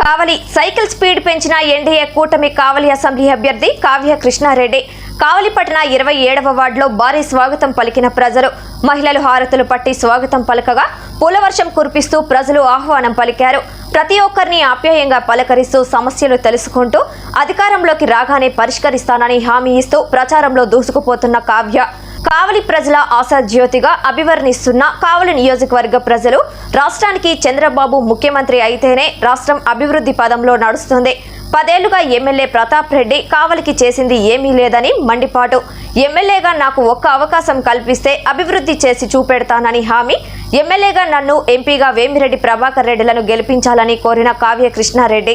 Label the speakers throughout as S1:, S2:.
S1: కావలి cycle speed పెంచిన NDA కూటమి Kavali assembly అభ్యర్థి కావ్య కృష్ణారెడ్డి. కావలి పట్టణ ఇరవై ఏడవ వార్డులో భారీ స్వాగతం పలికిన ప్రజలు. మహిళలు హారతులు పట్టి స్వాగతం పలకగా పూలవర్షం కురిపిస్తూ ప్రజలు ఆహ్వానం పలికారు. ప్రతి ఒక్కరిని ఆప్యాయంగా పలకరిస్తూ సమస్యలు తెలుసుకుంటూ అధికారంలోకి రాగానే పరిష్కరిస్తానని హామీ ఇస్తూ ప్రచారంలో దూసుకుపోతున్న కావ్య. కావలి ప్రజల ఆశాజ్యోతిగా అభివర్ణిస్తున్న కావలి నియోజకవర్గ ప్రజలు రాష్ట్రానికి చంద్రబాబు ముఖ్యమంత్రి అయితేనే రాష్ట్రం అభివృద్ధి పదంలో నడుస్తుంది. పదేళ్ళుగా ఎమ్మెల్యే ప్రతాప్ రెడ్డి కావలికి చేసింది ఏమీ లేదని మండిపాటు. ఎమ్మెల్యేగా నాకు ఒక్క అవకాశం కల్పిస్తే అభివృద్ధి చేసి చూపెడతానని హామీ. ఎమ్మెల్యేగా నన్ను ఎంపీగా వేమిరెడ్డి ప్రభాకర్ రెడ్డిలను గెలిపించాలని కోరిన కావ్య కృష్ణారెడ్డి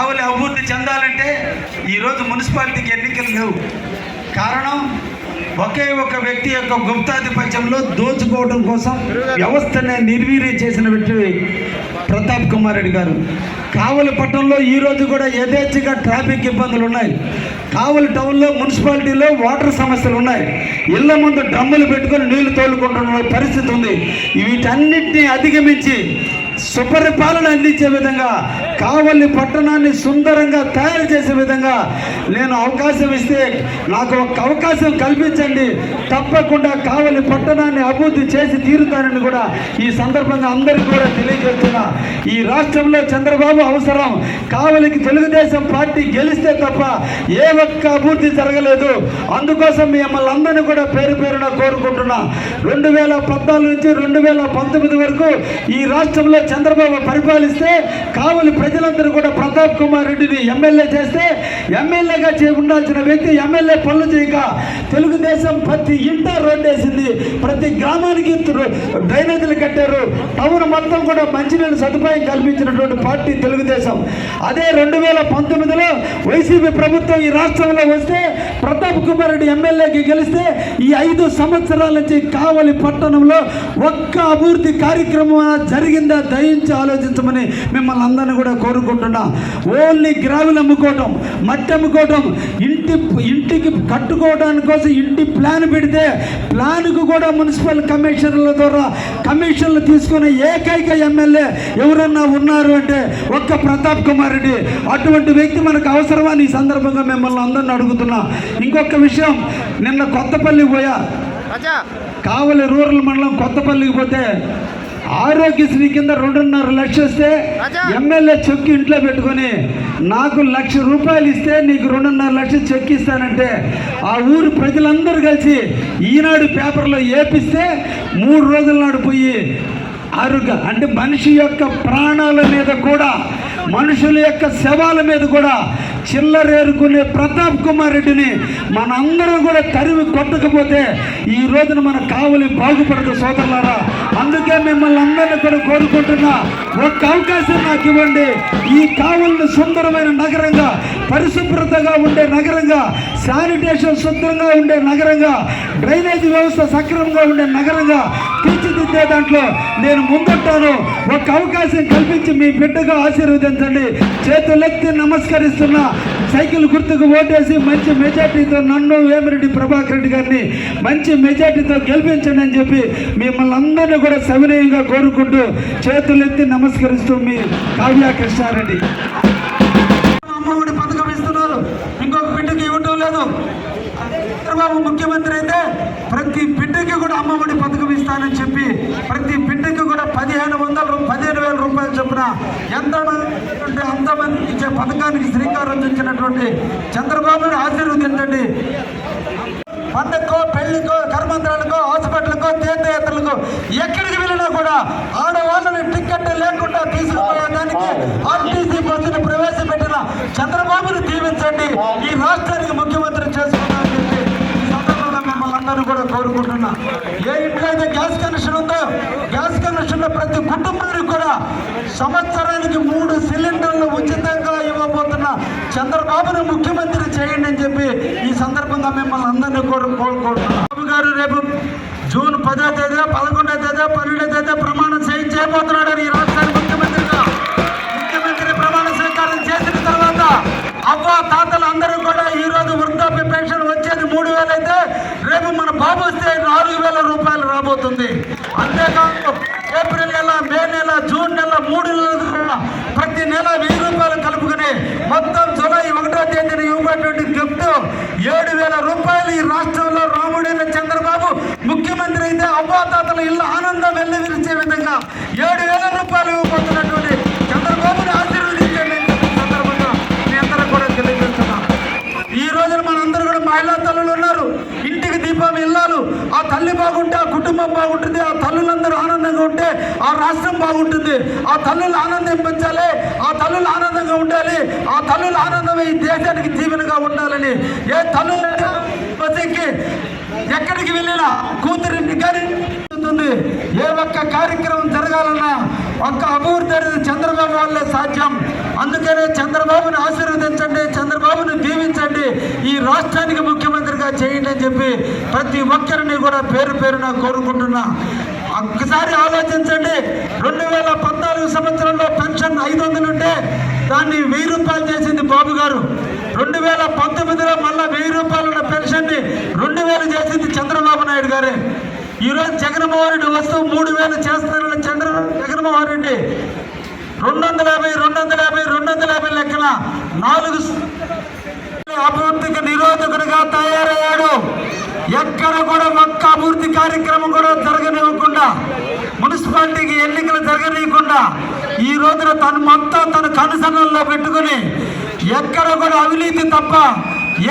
S2: కావలి అభివృద్ధి చెందాలంటే ఈరోజు మున్సిపాలిటీకి ఎన్నికలు లేవు. కారణం ఒకే ఒక వ్యక్తి యొక్క గుప్తాధిపత్యంలో దోచుకోవడం కోసం వ్యవస్థని నిర్వీర్యం చేసిన వ్యక్తి ప్రతాప్ కుమార్ రెడ్డి గారు. కావలి పట్టణంలో ఈ రోజు కూడా యథేచ్ఛగా ట్రాఫిక్ ఇబ్బందులు ఉన్నాయి. కావలి టౌన్లో మున్సిపాలిటీలో వాటర్ సమస్యలు ఉన్నాయి. ఇళ్ళ ముందు డ్రమ్ములు పెట్టుకొని నీళ్ళు తోలుకుంటున్న పరిస్థితి ఉంది. వీటన్నిటిని అధిగమించి సుపరిపాలన అందించే విధంగా కావలి పట్టణాన్ని సుందరంగా తయారు చేసే విధంగా నేను అవకాశం ఇస్తే నాకు ఒక అవకాశం కల్పించండి. తప్పకుండా కావలి పట్టణాన్ని అభివృద్ధి చేసి తీరుతానని కూడా ఈ సందర్భంగా అందరికీ కూడా తెలియజేస్తున్నా. ఈ రాష్ట్రంలో చంద్రబాబు అవసరం. కావలికి తెలుగుదేశం పార్టీ గెలిస్తే తప్ప ఏ ఒక్క అభివృద్ధి జరగలేదు. అందుకోసం మిమ్మల్ని అందరినీ కూడా పేరు పేరున కోరుకుంటున్నా. రెండు వేల పద్నాలుగు నుంచి రెండు వేల పంతొమ్మిది వరకు ఈ రాష్ట్రంలో చంద్రబాబు పరిపాలిస్తే కావలి ప్రజలందరూ కూడా ప్రతాప్ కుమార్ రెడ్డిని ఎమ్మెల్యే చేస్తే ఎమ్మెల్యేగా చే ఉండాల్సిన వ్యక్తి ఎమ్మెల్యే పనులు చేయక తెలుగుదేశం ప్రతి ఇంట రోడ్డు వేసింది ప్రతి గ్రామానికి డ్రైనేజీలు కట్టారు. టౌన్ మొత్తం కూడా మంచినీళ్ళు సదుపాయం కల్పించినటువంటి పార్టీ తెలుగుదేశం. అదే రెండు వేల పంతొమ్మిదిలో వైసీపీ ప్రభుత్వం ఈ రాష్ట్రంలో వస్తే ప్రతాప్ కుమార్ రెడ్డి ఎమ్మెల్యేకి గెలిస్తే ఈ ఐదు సంవత్సరాల నుంచి కావలి పట్టణంలో ఒక్క అభివృద్ధి కార్యక్రమం జరిగిందా? దయించి ఆలోచించమని మిమ్మల్ని అందరినీ కూడా కోరుకుంటున్నా. ఓన్లీ గ్రావెల్ అమ్ముకోవటం మట్టి అమ్ముకోవటం ఇంటి ఇంటికి కట్టుకోవడానికి కోసం ఇంటి ప్లాన్ పెడితే ప్లాన్కు కూడా మున్సిపల్ కమిషనర్ల ద్వారా కమిషన్లు తీసుకునే ఏకైక ఎమ్మెల్యే ఎవరన్నా ఉన్నారు అంటే ఒక్క ప్రతాప్ కుమార్ రెడ్డి. అటువంటి వ్యక్తి మనకు అవసరమని ఈ సందర్భంగా మిమ్మల్ని అందరిని అడుగుతున్నా. ఇంకొక విషయం నిన్న కొత్తపల్లి పోయా. కావలి రూరల్ మండలం కొత్తపల్లికి పోతే ఆరోగ్యశ్రీ కింద రెండున్నర లక్షలు ఇస్తే ఎమ్మెల్యే చెక్ ఇంట్లో పెట్టుకొని నాకు లక్ష రూపాయలు ఇస్తే నీకు రెండున్నర లక్షలు చెక్ ఇస్తానంటే ఆ ఊరు ప్రజలందరూ కలిసి ఈనాడు పేపర్లో ఏపిస్తే మూడు రోజుల నాడు పోయి ఆరోగ్య అంటే మనిషి యొక్క ప్రాణాల మీద కూడా మనుషుల యొక్క శవాల మీద కూడా చిల్లరేరుకునే ప్రతాప్ కుమార్ రెడ్డిని మనందరం కూడా తరిమి కొట్టకపోతే ఈ రోజున మన కావలి బాగుపడదు సోదరులారా. అందుకే మిమ్మల్ని అందరినీ కూడా కోరుకుంటున్నా ఒక్క అవకాశం నాకు ఇవ్వండి. ఈ కావలిని సుందరమైన నగరంగా పరిశుభ్రతగా ఉండే నగరంగా శానిటేషన్ శుద్ధంగా ఉండే నగరంగా డ్రైనేజ్ వ్యవస్థ సక్రమంగా ఉండే నగరంగా తీర్చిదిద్దే దాంట్లో నేను ముందుంటాను. ఒక అవకాశం కల్పించి మీ బిడ్డగా ఆశీర్వదించండి. చేతులెత్తి నమస్కరిస్తున్నా. సైకిల్ గుర్తుకు ఓటేసి మంచి మెజార్టీతో నన్ను వేమిరెడ్డి ప్రభాకర్ రెడ్డి గారిని మంచి మెజార్టీతో గెలిపించండి అని చెప్పి మిమ్మల్ని అందరినీ కూడా సవినయంగా కోరుకుంటూ చేతులెత్తి నమస్కరిస్తూ మీ కావ్య కృష్ణారెడ్డి. అమ్మఒడి పథకం ఇస్తున్నారు. ఇంకొక బిడ్డకి ఇవ్వటం లేదు. చంద్రబాబు ముఖ్యమంత్రి అయితే ప్రతి బిడ్డకి కూడా అమ్మఒడి పథకం ఇస్తానని చెప్పి ప్రతి బిడ్డకి కూడా పదిహేను వందల రూ- పదిహేను వేల ఎంత చొప్పున ఎంతమంది అంతమంది ఇచ్చే పథకానికి శ్రీకారం చుట్టినటువంటి చంద్రబాబుని ఆశీర్వదించండి. పండగకో పెళ్ళికో కర్మంత్రాలకో హాస్పిటల్కో తీర్థయాత్రలకు ఎక్కడికి వెళ్ళినా కూడా ఆడవాళ్ళని టికెట్ లేకుండా తీసుకుపోయేదానికి ఆర్టీసీ బస్సును ప్రవేశపెట్టిన చంద్రబాబును దీవించండి. ఈ రాష్ట్రానికి ముఖ్యమంత్రి చేసుకున్నారని అందరూ కూడా కోరుకుంటున్నా. ఏ ఇంట్లో అయితే గ్యాస్ కనెక్షన్ ఉందో గ్యాస్ కనెక్షన్ ప్రతి కుటుంబానికి కూడా సంవత్సరానికి మూడు సిలిండర్లు ఉచితంగా ఇవ్వబోతున్న చంద్రబాబును ముఖ్యమంత్రి చేయండి అని చెప్పి ఈ సందర్భంగా మిమ్మల్ని అందరినీ కోరు కోరుకుంటున్నాను బాబు గారు రేపు జూన్ పదో తేదీ పదకొండో తేదీ పన్నెండో తేదీ ప్రమాణం చేయించబోతున్నాడు ఈ రాష్ట్రానికి ముఖ్యమంత్రిగా ముఖ్యమంత్రి ప్రమాణ స్వీకారం చేసిన తర్వాత అవ్వ తాతలు అందరూ కూడా ఈ రోజు వృద్ధాప్య పెన్షన్ వచ్చేది మూడు వేలు అయితే రేపు మన బాబు వస్తే నాలుగు వేల రూపాయలు రాబోతుంది అంతేకాదు ఏప్రిల్ నెల మే నెల జూన్ నెల మూడు నెలల ప్రతి నెల వెయ్యి రూపాయలు కలుపుకుని మొత్తం జూలై ఒకటో తేదీన ఇవ్వబడినటువంటి గిఫ్ట్ ఏడు వేల రూపాయలు. ఈ రాష్ట్రంలో రాముడైన చంద్రబాబు ముఖ్యమంత్రి అయితే అవ్వాతాతల ఇల్లు ఆనందం వెల్లివిరిచే విధంగా ఏడు వేల రూపాయలు ఇవ్వబోతున్నటువంటి చంద్రబాబుని ఆశీర్వదించండి ఈ సందర్భంగా మీ అందరూ కూడా తెలియజేస్తున్నా. ఈ రోజున మనందరూ కూడా మహిళా తల్లులు ఉన్నారు. ఇంటికి దీపం ఇల్లాలు. ఆ తల్లి బాగుంటే ఆ కుటుంబం బాగుంటుంది. ఆ తల్లులందరూ ఆనందంగా ఉంటే ఆ రాష్ట్రం బాగుంటుంది. ఆ తల్లులు ఆనందం పెంచాలి. ఆ తల్లులు ఆనందంగా ఉండాలి. ఆ తల్లుల ఆనందం ఈ దేశానికి జీవనగా ఉండాలని. ఏ తల్లులు ఎక్కడికి వెళ్ళినా కూతురిని కానీ ఉంటుంది ఏ ఒక్క కార్యక్రమం జరగాలన్నా ఒక్క అభివృద్ధి అనేది చంద్రబాబు వల్లే సాధ్యం. అందుకనే చంద్రబాబుని ఆశీర్వదించండి చంద్రబాబుని దీవించండి. ఈ రాష్ట్రానికి ముఖ్యమంత్రిగా చేయండి అని చెప్పి ప్రతి ఒక్కరిని కూడా పేరు పేరున కోరుకుంటున్నా. ఒక్కసారి ఆలోచించండి. రెండు వేల పద్నాలుగు సంవత్సరంలో పెన్షన్ ఐదు వందలు ఉంటే దాన్ని వెయ్యి రూపాయలు చేసింది బాబు గారు. రెండు వేల పంతొమ్మిదిలో మళ్ళీ వెయ్యి రూపాయలు ఉన్న పెన్షన్ని రెండు వేలు చేసింది చంద్రబాబు నాయుడు గారే. ఈరోజు జగన్మోహన్ రెడ్డి వస్తూ మూడు వేలు చేస్తారని చంద్ర జగన్మోహన్ రెడ్డి. రెండు వందల యాభై రెండు వందల యాభై రెండు వందల యాభై లెక్కన నాలుగు అభివృద్ధికి నిరోధకుడిగా తయారయ్యాడు. ఎక్కడ కూడా ఒక్క అభివృద్ధి కార్యక్రమం కూడా జరగనివ్వకుండా మున్సిపాలిటీకి ఎన్నికలు జరగనీయకుండా ఈ రోజున తను మొత్తం తన కనుసన్నల్లో పెట్టుకుని ఎక్కడ కూడా అవినీతి తప్ప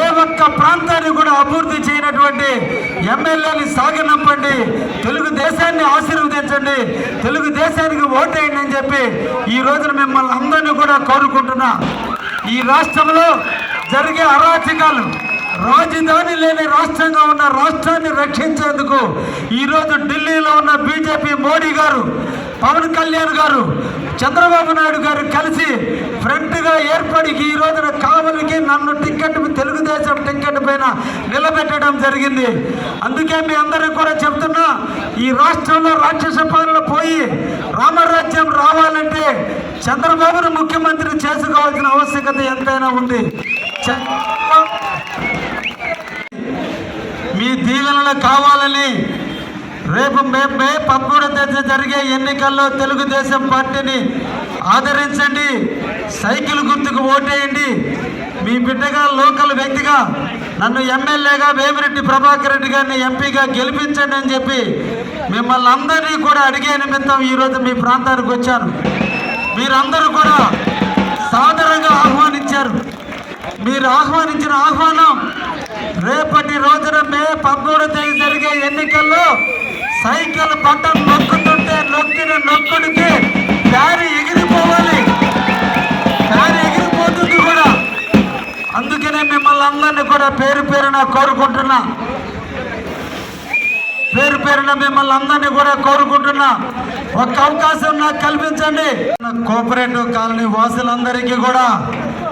S2: ఏ ఒక్క ప్రాంతాన్ని కూడా అభివృద్ధి చేయనటువంటి ఎమ్మెల్యేని సాగనంపండి తెలుగుదేశాన్ని ఆశీర్వదించండి తెలుగుదేశానికి ఓటేయండి అని చెప్పి ఈ రోజున మిమ్మల్ని అందరినీ కూడా కోరుకుంటున్నా. ఈ రాష్ట్రంలో జరిగే అరాచకాలు రాజధాని లేని రాష్ట్రంగా ఉన్న రాష్ట్రాన్ని రక్షించేందుకు ఈరోజు ఢిల్లీలో ఉన్న బీజేపీ మోడీ గారు పవన్ కళ్యాణ్ గారు చంద్రబాబు నాయుడు గారు కలిసి ఫ్రంట్గా ఏర్పడి ఈ రోజున కావలికి నన్ను టికెట్ తెలుగుదేశం టికెట్ పైన నిలబెట్టడం జరిగింది. అందుకే మీ అందరికీ కూడా చెప్తున్నా ఈ రాష్ట్రంలో రాక్షస పాలన పోయి రామరాజ్యం రావాలంటే చంద్రబాబును ముఖ్యమంత్రి చేసుకోవాల్సిన ఆవశ్యకత ఎంతైనా ఉంది. మీ దీవెనలు కావాలని రేపు మే మే పదమూడో తేదీ జరిగే ఎన్నికల్లో తెలుగుదేశం పార్టీని ఆదరించండి. సైకిల్ గుర్తుకు ఓటేయండి. మీ బిడ్డగా లోకల్ వ్యక్తిగా నన్ను ఎమ్మెల్యేగా వేమిరెడ్డి ప్రభాకర్ రెడ్డి గారిని ఎంపీగా గెలిపించండి అని చెప్పి మిమ్మల్ని అందరినీ కూడా అడిగే నిమిత్తం ఈరోజు మీ ప్రాంతానికి వచ్చాను. మీరందరూ కూడా సాదరంగా ఆహ్వానించారు. మీరు ఆహ్వానించిన ఆహ్వానం రేపటి రోజున మే పదమూడు తేదీ జరిగే ఎన్నికల్లో సైకిల్ బటన్ నొక్కుతుంటే నొక్కిన నొక్కుడికి దారి ఎగిరిపోవాలి. దారి ఎగిరిపోతుంది కూడా. అందుకనే మిమ్మల్ని అందరినీ కూడా పేరు పేరున కోరుకుంటున్నా. పేరు పేరున మిమ్మల్ని అందరినీ కూడా కోరుకుంటున్నా. ఒక అవకాశం నాకు కల్పించండి. కోఆపరేటివ్ కాలనీ వాసులందరికీ కూడా